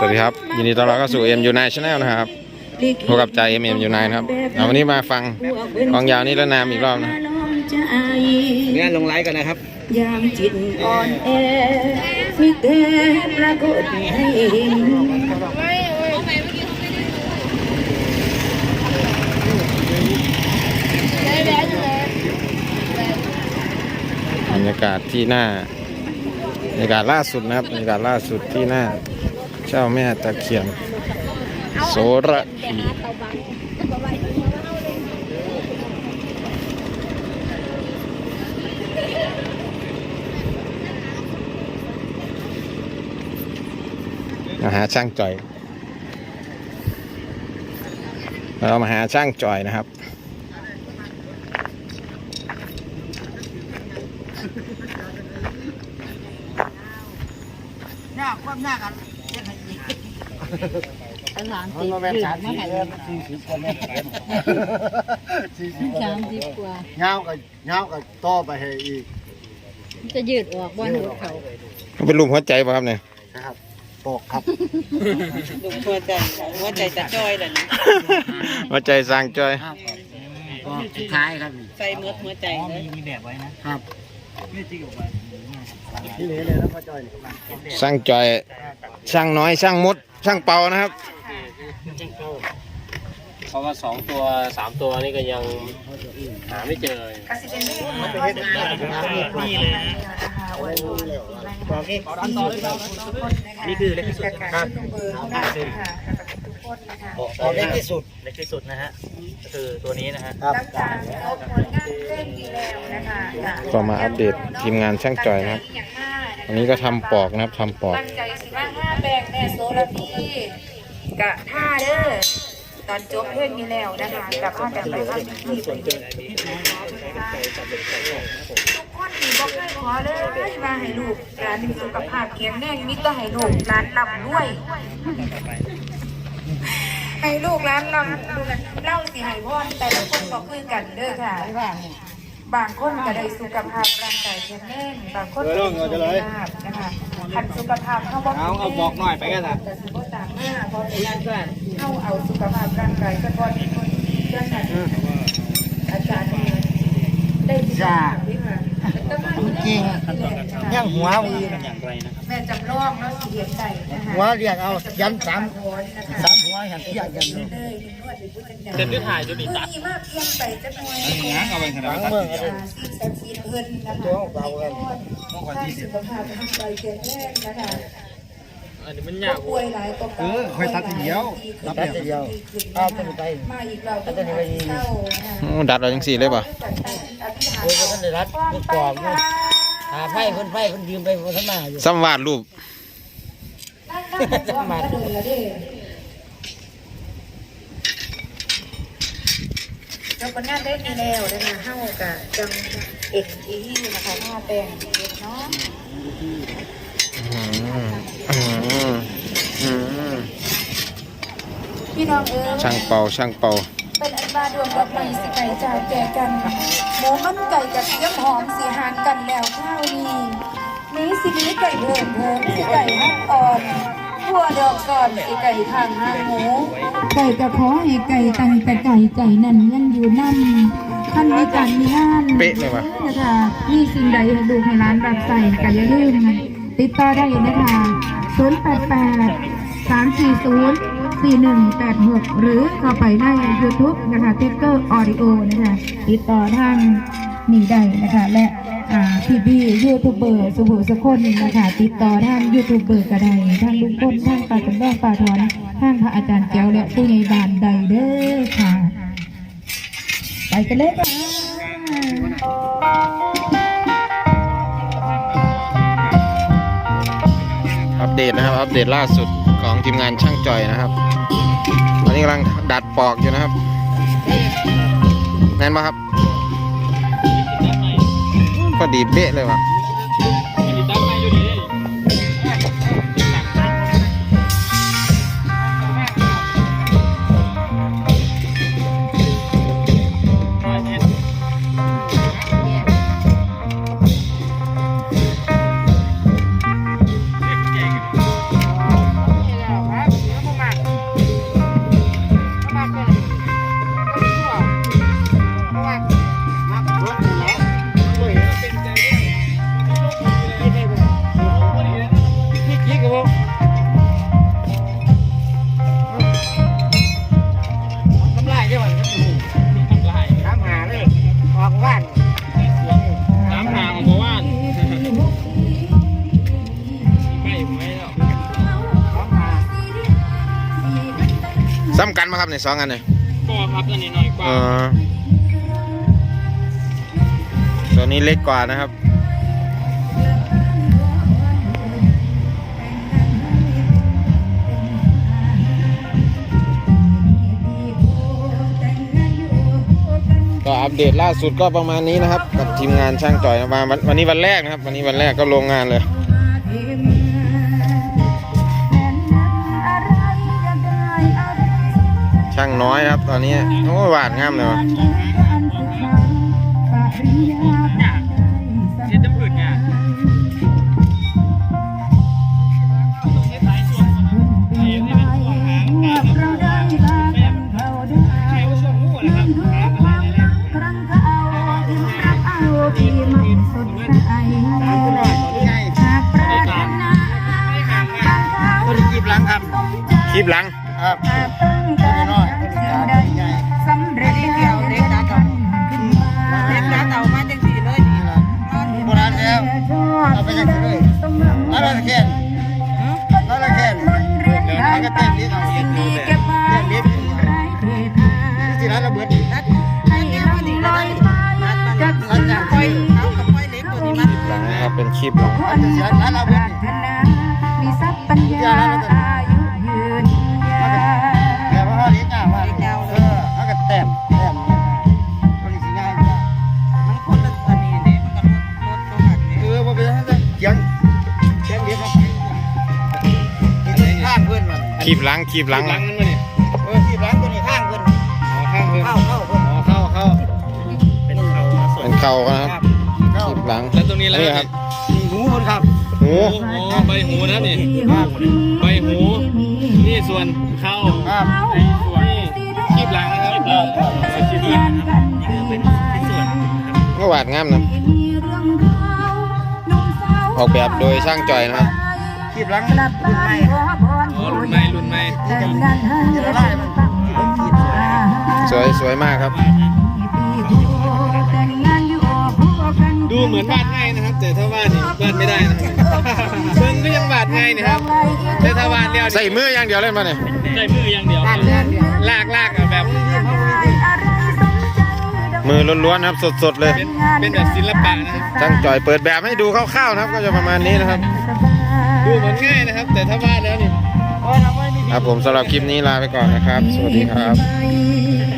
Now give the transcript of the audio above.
สวัสดีครับ ยินดีต้อนรับเข้าสู่ MU Nine Channel นะครับพบกับใจ MU Nine ครับเอาวันนี้มาฟังกองยาวนี้ละนามอีกรอบนะงานลงไลฟ์กันนะครับ ยามจิตอ่อนแอมีแต่ปรากฏให้เห็นบรรยากาศที่หน้าบรรยากาศล่าสุดนะครับบรรยากาศล่าสุดที่หน้า เจ้าแม่ตะเคียน โสระพีมาหาช่างจ่อย เรามาหาช่างจ่อยนะครับยาความยากัน สามมันสิบมาเป็นสามสิบมาเดือนสี่สิบกว่าเมตรสี่สิบกว่าสามเมสิบตรกว่าเงากับเงากับต่อไปให้อีกมันจะยืดออกบนหัวเขาเป็นรูปหัวใจป่ะครับเนี่ยนะครับปอกครับดูหัวใจหัวใจจะจ้อยเลยหัวใจสร้างจอยครับปอกสุดท้ายครับ ใส่เมือหัวใจเลยครับ ที่เหลือเลยนะพ่อจ้อยนี่สร้างจอยสร้างน้อยสร้างมดสร้างเป่านะครับ เพราะว่าสองตัวสามตัวนี่ก็ยังหาไม่เจอมันจะเฮ็ดได้นี่เลยบอกนี่ตอนต่อเลยนี่คือเล็กที่สุดครับ ออกเล็กที่สุด เล็กที่สุดนะฮะก็คือตัวนี้นะฮะครับก็มาอัปเดตทีมงานช่างจอยนะครับวันนี้ก็ทำปอกนะครับทำปอก ตั้งใจสิว่าห้าแบกแน่โซลาพีกะท่าเด้อตอนจบเพลงนี้แล้วนะคะกับข้าแต่ไปข้ามที่ไปทุกคนนี่บอกให้ขอเลยว่าให้ลูกร้านมีสุขภาพแข็งแรงมิตรให้ลูกร้านลำด้วย ให้ลูกร้านลำเล่าสิให้พ่อแต่ละคนบอกคือกันเด้อค่ะ บางคนก็ได้สุขภาพร่างกายแข็งแรงบางคนก็ได้สุขภาพนะคะคันสุขภาพเขาบอกเอาเอาบอกหน่อยไปกันนะแต่สุขภาพหน้าเพราะในด้านว่าเข้าเอาสุขภาพร่างกายก็ก่อนเรื่องนั้นอาจารย์ได้ที่จ้า จริงยังหัววีอย่างไรนะครับแม่จำลองแล้วสีเห็นใจนะคะหัวเรียกเอายันสามคนนะคะสามหัวหันเทียบกันเลยนวดไปพูดกันเส้นที่ถ่ายจะมีตัดมีมากเพียงไปจะหน่วยง้างเอาไปขนาดหลังตัดเมืองเดียวอะไรซีแซมซีเพิ่นนะคะตัวของเรากันสร้างสุขภาพร่างกายแข็งแรงนะคะอันนี้มันก็ยากป่วยหลายตัวเออค่อยตัดทีเดียวตัดทีเดียวเอาตัวนี้ไปมาอีกเราก็หาที่เศร้านะคะโอ้ดัดเราจังสี่เลยป่ะโอ้ยท่า นได้รัดลูกกรอบอยู่หาไฟคนไฟคนยืมไปคนทำมาอยู่ซ้ำวาดรูปมาดูแล้วดิเราก็น่าได้ดีแล้วนะคะเฮากะจังเอ็กอีนะคะหน้าแปลงเอ็กเนาะอืมอืมอืมพี่น้องเอ๋ยช่างเป่าช่างเป่า ปลาดวงดอกไม้สิไก่จาแก่กันหมูมันไก่กับเทียมหอมสีหางกันแล้วข้าวนี้นี้สินี้ไก่เบิ่มเบิ่มสิไก่ห้างอ่อนทั่วดอกก่อนสิไก่ทางห้างหมูไก่กระเพาะให้ไก่ตังแต่ไก่ไก่นั่นยังอยู่นั่นท่านมีการมีงานเป๊ะเลยวะนะคะมีสิ่งใดให้ดูให้ร้านรับใส่กันอย่าลืมติดต่อได้นะคะ088 340 4186 หรือเข้าไปใน YouTube นะคะติ๊กเกอร์ออดิโอนะคะติดต่อทางนี้ได้นะคะและพี่บี้ยูทูบเบอร์สุภุสคนนะคะติดต่อทางยูทูบเบอร์ก็ได้ทางลุงพลทางป่าจำลองป่าถอนทางพระอาจารย์แก้วและผู้ใหญ่บ้านใดเด้อค่ะ ไปกันเลยค่ะอัปเดตนะครับ อัปเดตล่าสุดของทีมงานช่างจอยนะครับ นี้กำลังดัดปอกอยู่นะครับแน่นปะครับพอดีเป๊ะเลยว่ะ ซ้ำกันไหมครับในสองอันเนี่ยก็ครับตัวนี้น้อยกว่าเออตัวนี้เล็กกว่านะครับก็อัปเดตล่าสุดก็ประมาณนี้นะครับ กับทีมงานช่างจ่อยนะมาวันวันนี้วันแรกนะครับ วันนี้วันแรกก็ลงงานเลย ช่างน้อยนะครับ ตอนนี้โอ้หวาดงามเลยวะเช็ดน้ำผืนไงคนจีบหลังครับคลิปหลังครับ นะครับเป็นคลิปหลังอันที่ร้านานระเบิดมีทรัพย์ปัญญาอายุยืนยาวแต่ว่าลิ้นอะว่าเออแล้วก็แต้มแต้มคนนี้สิง่ายมันคนละอันนี้เนี่ยมันก็ลดลดตัวหักเนี่ยเออบ่เป็นจังเสียงเสียงเดียวครับข้างเพื่อนมันคลิปหลังคลิปหลังหลังมันมาเนี่ยเออที่ร้านตัวนี้ข้างเพื่อนอ๋อข้างเพิ่มเข้าเข้าเพื่อนอ๋อเข้าเข้าเป็นเขามาสเป็นเข่านครับคลิปหลังแล้วตรงนี้แล้วครับ นี่หูเพื่อนครับหูโอ้โหใบหูนะครับนี่ ใบหู นี่ส่วนเข้าครับไอ้ส่วนนี่คีบหลังนะครับเออส่วนคีบหลังนะครับนี่คือเป็นชิ้นส่วนนะครับก็หวาดงามนะ ออกแบบโดยช่างจ่อยนะครับ ขีบหลังรุ่นใหม่อ๋อรุ่นใหม่รุ่นใหม่ที่ละลายมันขีดสวยสวยสวยมากครับ ดูเหมือนวาดง่ายนะครับ แต่ถ้าวาดนี่วาดไม่ได้นะครับเพิ่งก็ยังวาดง่ายนะครับ แต่ถ้าวาดแล้วนี่ใส่มืออย่างเดียวเล่นมาเนี่ยใส่มืออย่างเดียวลากลากอะแบบมือล้วนๆนะครับสดๆเลยเป็นเป็นแบบศิลปะนะครับช่างจ่อยเปิดแบบให้ดูคร่าวๆนะครับ ก็จะประมาณนี้นะครับ ดูเหมือนง่ายนะครับ แต่ถ้าวาดแล้วนี่ครับผมสำหรับคลิปนี้ลาไปก่อนนะครับ สวัสดีครับบ